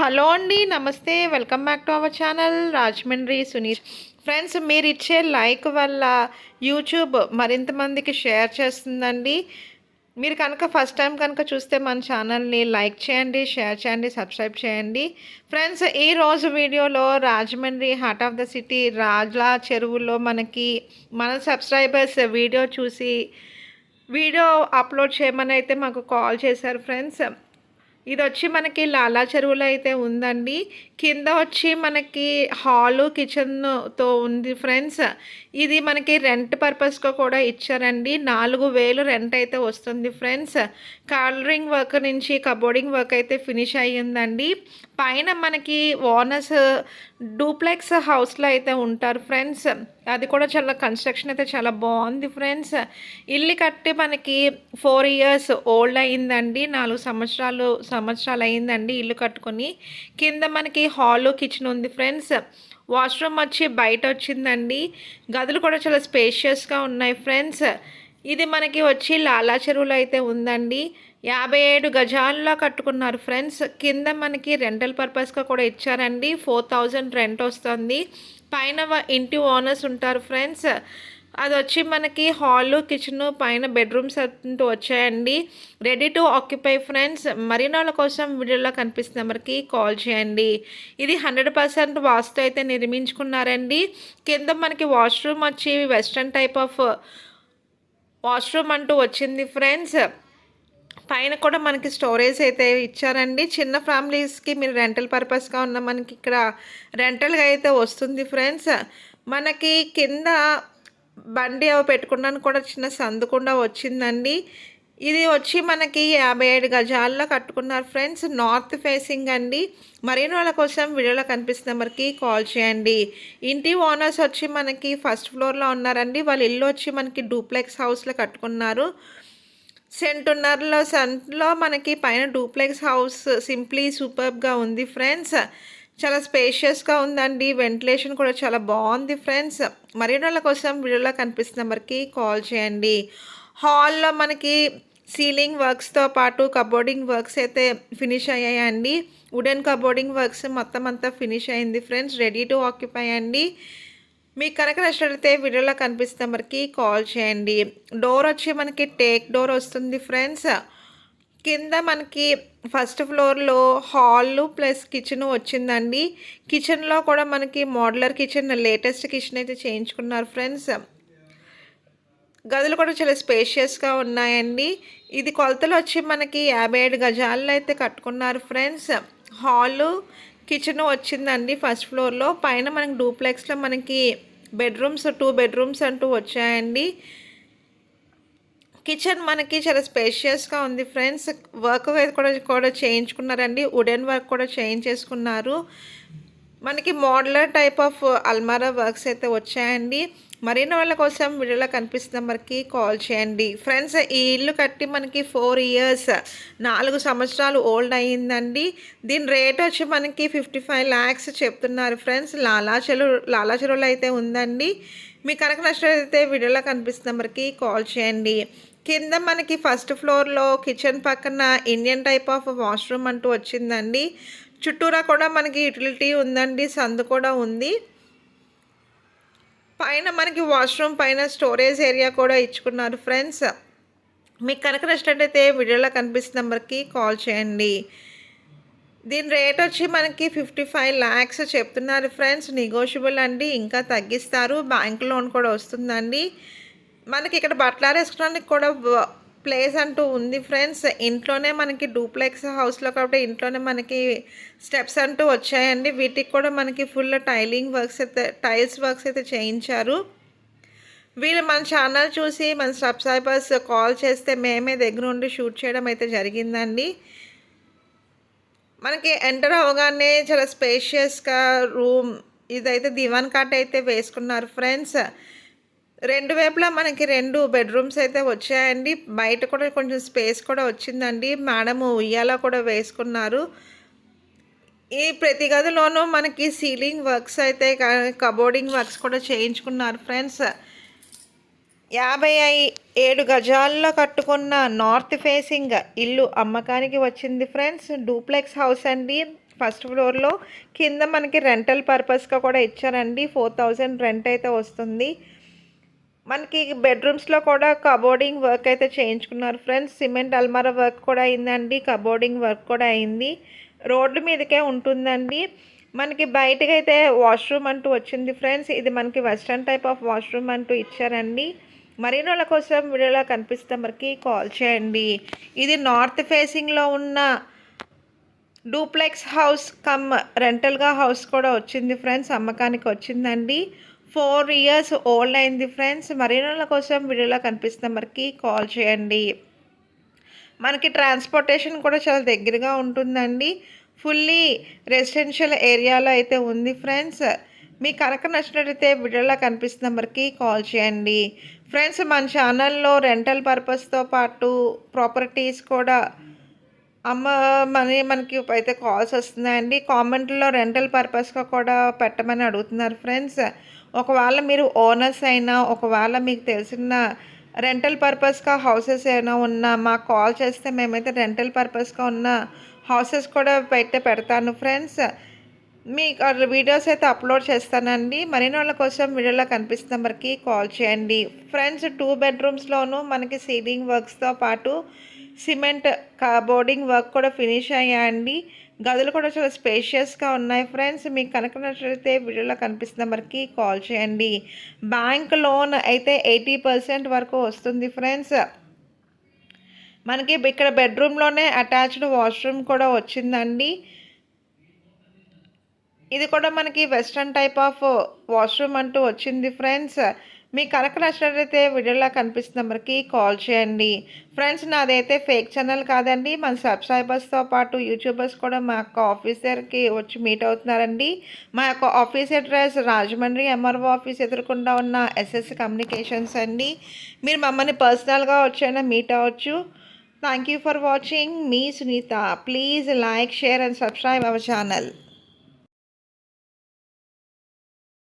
Hello అండి నమస్తే. Welcome back to our channel Rajahmundry Sunil. Friends మీరు ఇచ్చే లైక్ వల్ల యూట్యూబ్ మరింత మందికి షేర్ చేస్తుందండి. మీరు కనుక ఫస్ట్ టైం కనుక చూస్తే మన ఛానల్ని లైక్ చేయండి షేర్ చేయండి సబ్స్క్రైబ్ చేయండి. ఫ్రెండ్స్ ఈ రోజు వీడియోలో Rajahmundry heart of the city రాజ్లా చెరువులో మనకి మన సబ్స్క్రైబర్స్ వీడియో చూసి వీడియో అప్లోడ్ చేయమని అయితే మాకు కాల్ చేశారు ఫ్రెండ్స్. ఇది వచ్చి మనకి లాలా చెరువులో అయితే ఉందండి. కింద వచ్చి మనకి హాలు కిచెన్తో ఉంది ఫ్రెండ్స్. ఇది మనకి రెంట్ పర్పస్గా కూడా ఇచ్చారండి. నాలుగు వేలు రెంట్ అయితే వస్తుంది ఫ్రెండ్స్. కలరింగ్ వర్క్ నుంచి కబోర్డింగ్ వర్క్ అయితే ఫినిష్ అయ్యిందండి. పైన మనకి ఓనర్స్ డూప్లెక్స్ హౌస్లో అయితే ఉంటారు ఫ్రెండ్స్. అది కూడా చాలా కన్స్ట్రక్షన్ అయితే చాలా బాగుంది ఫ్రెండ్స్. ఇల్లు కట్టి మనకి ఫోర్ ఇయర్స్ ఓల్డ్ అయిందండి. నాలుగు సంవత్సరాలు సంవత్సరాలు అయిందండి ఇల్లు కట్టుకొని. కింద మనకి హాల్ కిచెన్ ఉంది ఫ్రెండ్స్. వాష్రూమ్ వచ్చి బయట వచ్చిందండి. గదులు కూడా చాలా స్పేషియస్గా ఉన్నాయి ఫ్రెండ్స్. ఇది మనకి వచ్చి లాలా చెరువులో అయితే ఉందండి. యాభై ఏడు గజాల్లో కట్టుకున్నారు ఫ్రెండ్స్. కింద మనకి రెంటల్ పర్పస్గా కూడా ఇచ్చారండి. ఫోర్ థౌజండ్ రెంట్ వస్తుంది. పైన ఇంటి ఓనర్స్ ఉంటారు ఫ్రెండ్స్. అది వచ్చి మనకి హాలు కిచెన్ పైన బెడ్రూమ్స్ అంటూ వచ్చాయండి. Ready to occupy friends. మరినాళ్ళ కోసం వీడియోలో కనిపిస్తున్న నెంబర్కి కాల్ చేయండి. ఇది హండ్రెడ్ పర్సెంట్ వాస్తు అయితే నిర్మించుకున్నారండి. కింద మనకి వాష్రూమ్ వచ్చి వెస్ట్రన్ టైప్ ఆఫ్ వాష్రూమ్ అంటూ వచ్చింది ఫ్రెండ్స్. పైన కూడా మనకి స్టోరేజ్ అయితే ఇచ్చారండి. చిన్న ఫ్యామిలీస్కి మీరు రెంటల్ పర్పస్గా ఉన్న మనకి ఇక్కడ రెంటల్గా అయితే వస్తుంది ఫ్రెండ్స్. మనకి కింద బండి అవి పెట్టుకోవడానికి కూడా చిన్న సందు కూడా వచ్చిందండి. ఇది వచ్చి మనకి యాభై ఏడు గజాల్లో కట్టుకున్నారు ఫ్రెండ్స్. నార్త్ ఫేసింగ్ అండి. మరిన్ని వాళ్ళ కోసం వీడియోలో కనిపిస్తున్న నెంబర్కి కాల్ చేయండి. ఇంటి ఓనర్స్ వచ్చి మనకి ఫస్ట్ ఫ్లోర్లో ఉన్నారండి. వాళ్ళ ఇల్లు వచ్చి మనకి డూప్లెక్స్ హౌస్లో కట్టుకున్నారు. సెంటున్నర్లో సెంట్లో మనకి పైన డూప్లెక్స్ హౌస్ సింప్లీ సూపర్గా ఉంది ఫ్రెండ్స్. చాలా స్పేషియస్గా ఉందండి. వెంటిలేషన్ కూడా చాలా బాగుంది ఫ్రెండ్స్. మరిన్ని వాళ్ళ కోసం వీడియోలో కనిపిస్తున్న నెంబర్కి కాల్ చేయండి. హాల్లో మనకి సీలింగ్ వర్క్స్తో పాటు కబోర్డింగ్ వర్క్స్ అయితే ఫినిష్ అయ్యాయండి. వుడెన్ కబోర్డింగ్ వర్క్స్ మొత్తం అంతా ఫినిష్ అయింది ఫ్రెండ్స్. రెడీ టు ఆక్యుపై అండి. మీకు కనుక నచ్చినట్లయితే వీడియోలో కనిపిస్తే మనకి కాల్ చేయండి. డోర్ వచ్చి మనకి టేక్ డోర్ వస్తుంది ఫ్రెండ్స్. కింద మనకి ఫస్ట్ ఫ్లోర్లో హాల్ ప్లస్ కిచెన్ వచ్చిందండి. కిచెన్లో కూడా మనకి మోడలర్ కిచెన్ లేటెస్ట్ కిచెన్ అయితే చేయించుకున్నారు ఫ్రెండ్స్. గదులు కూడా చాలా స్పేషియస్గా ఉన్నాయండి. ఇది కొలతలు వచ్చి మనకి యాభై ఏడు గజాల్లో అయితే కట్టుకున్నారు ఫ్రెండ్స్. హాలు కిచెన్ వచ్చిందండి ఫస్ట్ ఫ్లోర్లో. పైన మనకి డూప్లెక్స్లో మనకి బెడ్రూమ్స్ టూ బెడ్రూమ్స్ అంటూ వచ్చాయండి. కిచెన్ మనకి చాలా స్పేషియస్గా ఉంది ఫ్రెండ్స్. వర్క్ అయితే కూడా కూడా చేయించుకున్నారండి. వుడెన్ వర్క్ కూడా చేయించేసుకున్నారు. మనకి మోడలర్ టైప్ ఆఫ్ అల్మారా వర్క్స్ అయితే వచ్చాయండి. మరిన్ని వాళ్ళ కోసం వీడియోలో కనిపిస్తున్న నెంబర్కి కాల్ చేయండి. ఫ్రెండ్స్ ఈ ఇల్లు కట్టి మనకి ఫోర్ ఇయర్స్ నాలుగు సంవత్సరాలు ఓల్డ్ అయ్యిందండి. దీని రేట్ వచ్చి మనకి ఫిఫ్టీ ఫైవ్ ల్యాక్స్ చెప్తున్నారు ఫ్రెండ్స్. లాలాచెరు లాలాచెరువులు అయితే ఉందండి. మీకు కనుక నచ్చినట్లయితే వీడియోలో కనిపిస్తున్న నెంబర్కి కాల్ చేయండి. కింద మనకి ఫస్ట్ ఫ్లోర్లో కిచెన్ పక్కన ఇండియన్ టైప్ ఆఫ్ వాష్రూమ్ అంటూ వచ్చిందండి. చుట్టూరా కూడా మనకి యూటిలిటీ ఉందండి సందు కూడా ఉంది. పైన మనకి వాష్రూమ్ పైన స్టోరేజ్ ఏరియా కూడా ఇచ్చుకున్నారు ఫ్రెండ్స్. మీకు కనుక నచ్చినట్టయితే వీడియోలో కనిపిస్తున్న నెంబర్కి కాల్ చేయండి. దీని రేట్ వచ్చి మనకి ఫిఫ్టీ ఫైవ్ ల్యాక్స్ చెప్తున్నారు ఫ్రెండ్స్. నెగోషియబుల్ అండి ఇంకా తగ్గిస్తారు. బ్యాంక్ లోన్ కూడా వస్తుందండి. మనకి ఇక్కడ బట్టలు వేసుకోవడానికి కూడా ప్లేస్ అంటూ ఉంది ఫ్రెండ్స్ ఇంట్లోనే మనకి డూప్లెక్స్ హౌస్లో కాబట్టి ఇంట్లోనే మనకి స్టెప్స్ అంటూ వచ్చాయండి. వీటికి కూడా మనకి ఫుల్ టైలింగ్ వర్క్స్ అయితే టైల్స్ వర్క్స్ అయితే చేయించారు. వీళ్ళు మన ఛానల్ చూసి మన సబ్స్క్రైబర్స్ కాల్ చేస్తే మేమే దగ్గర ఉండి షూట్ చేయడం అయితే జరిగిందండి. మనకి ఎంటర్ అవగానే చాలా స్పేషియస్గా రూమ్ ఇదైతే దివాన్ కాట్ అయితే వేసుకున్నారు ఫ్రెండ్స్ రెండు వైపులా మనకి రెండు బెడ్రూమ్స్ అయితే వచ్చాయండి. బయట కూడా కొంచెం స్పేస్ కూడా వచ్చిందండి. మేడము ఉయ్యాల కూడా వేసుకున్నారు. ఈ ప్రతి గదిలోనూ మనకి సీలింగ్ వర్క్స్ అయితే కబోర్డింగ్ వర్క్స్ కూడా చేయించుకున్నారు ఫ్రెండ్స్ యాభై ఐ- ఏడు గజాల్లో కట్టుకున్న నార్త్ ఫేసింగ్ ఇల్లు అమ్మకానికి వచ్చింది ఫ్రెండ్స్ డూప్లెక్స్ హౌస్ అండి. ఫస్ట్ ఫ్లోర్లో కింద మనకి రెంటల్ పర్పస్గా కూడా ఇచ్చారండి. ఫోర్ థౌజండ్ రెంట్ అయితే వస్తుంది. మనకి బెడ్రూమ్స్లో కూడా కబోర్డింగ్ వర్క్ అయితే చేయించుకున్నారు ఫ్రెండ్స్ సిమెంట్ అల్మారా వర్క్ కూడా అయిందండి. కబోర్డింగ్ వర్క్ కూడా అయింది. రోడ్డు మీదకే ఉంటుందండి. మనకి బయటకు అయితే వాష్రూమ్ అంటూ వచ్చింది ఫ్రెండ్స్ ఇది మనకి వెస్ట్రన్ టైప్ ఆఫ్ వాష్రూమ్ అంటూ ఇచ్చారండి. మరిన్ని వాళ్ళ కోసం వీడియోలో కనిపిస్తే మనకి కాల్ చేయండి. ఇది నార్త్ ఫేసింగ్లో ఉన్న డూప్లెక్స్ హౌస్ కమ్ రెంటల్గా హౌస్ కూడా వచ్చింది ఫ్రెండ్స్ అమ్మకానికి వచ్చిందండి. ఫోర్ ఇయర్స్ ఓల్డ్ అయింది ఫ్రెండ్స్. మరిన్నోళ్ళ కోసం వీడియోలో కనిపిస్తున్న మరికి కాల్ చేయండి. మనకి ట్రాన్స్పోర్టేషన్ కూడా చాలా దగ్గరగా ఉంటుందండి. ఫుల్లీ రెసిడెన్షియల్ ఏరియాలో అయితే ఉంది ఫ్రెండ్స్. మీ కనుక నచ్చినట్లయితే వీడియోలో కనిపిస్తున్న నెంబర్కి కాల్ చేయండి. ఫ్రెండ్స్ మన ఛానల్లో రెంటల్ పర్పస్తో పాటు ప్రాపర్టీస్ కూడా అమ్మ మనీ మనకి అయితే కాల్స్ వస్తున్నాయండి. కామెంట్లో రెంటల్ పర్పస్గా కూడా పెట్టమని అడుగుతున్నారు ఫ్రెండ్స్. ఒకవేళ మీరు ఓనర్స్ అయినా ఒకవేళ మీకు తెలిసిన రెంటల్ పర్పస్గా హౌసెస్ ఏమైనా ఉన్నా మాకు కాల్ చేస్తే మేమైతే రెంటల్ పర్పస్గా ఉన్న హౌసెస్ కూడా పెట్టే పెడతాను ఫ్రెండ్స్ మీకు వీడియోస్ అయితే అప్లోడ్ చేస్తానండి. మరిన్ని వాళ్ళ కోసం వీడియోలో కనిపిస్తున్న నెంబర్కి కాల్ చేయండి. ఫ్రెండ్స్ టూ బెడ్రూమ్స్లోనూ మనకి సీలింగ్ వర్క్స్తో పాటు సిమెంట్ బోర్డింగ్ వర్క్ కూడా ఫినిష్ అయ్యాయండి. గదులు కూడా చాలా స్పేషియస్గా ఉన్నాయి ఫ్రెండ్స్ మీకు కనుక నచ్చినట్లయితే వీడియోలో కనిపిస్తున్న నెంబర్కి కాల్ చేయండి. బ్యాంక్ లోన్ అయితే ఎయిటీ పర్సెంట్ వరకు వస్తుంది ఫ్రెండ్స్ మనకి ఇక్కడ బెడ్రూమ్లోనే అటాచ్డ్ వాష్రూమ్ కూడా వచ్చిందండి. ఇది కూడా మనకి వెస్ట్రన్ టైప్ ఆఫ్ వాష్రూమ్ అంటూ వచ్చింది ఫ్రెండ్స్ మీ కనుక నచ్చినట్లయితే వీడియోలో కనిపిస్తున్న నెంబర్కి కాల్ చేయండి. ఫ్రెండ్స్ నాదైతే ఫేక్ ఛానల్ కాదండి. మన సబ్స్క్రైబర్స్తో పాటు యూట్యూబర్స్ కూడా మా యొక్క ఆఫీసర్కి వచ్చి మీట్ అవుతున్నారండి. మా యొక్క office address Rajahmundry MRO office ఎదుర్కొండా ఉన్న ఎస్ఎస్ కమ్యూనికేషన్స్ అండి. మీరు మమ్మల్ని పర్సనల్గా వచ్చైనా మీట్ అవ్వచ్చు. Thank you for watching. Me Sunitha. Please like share and subscribe our channel.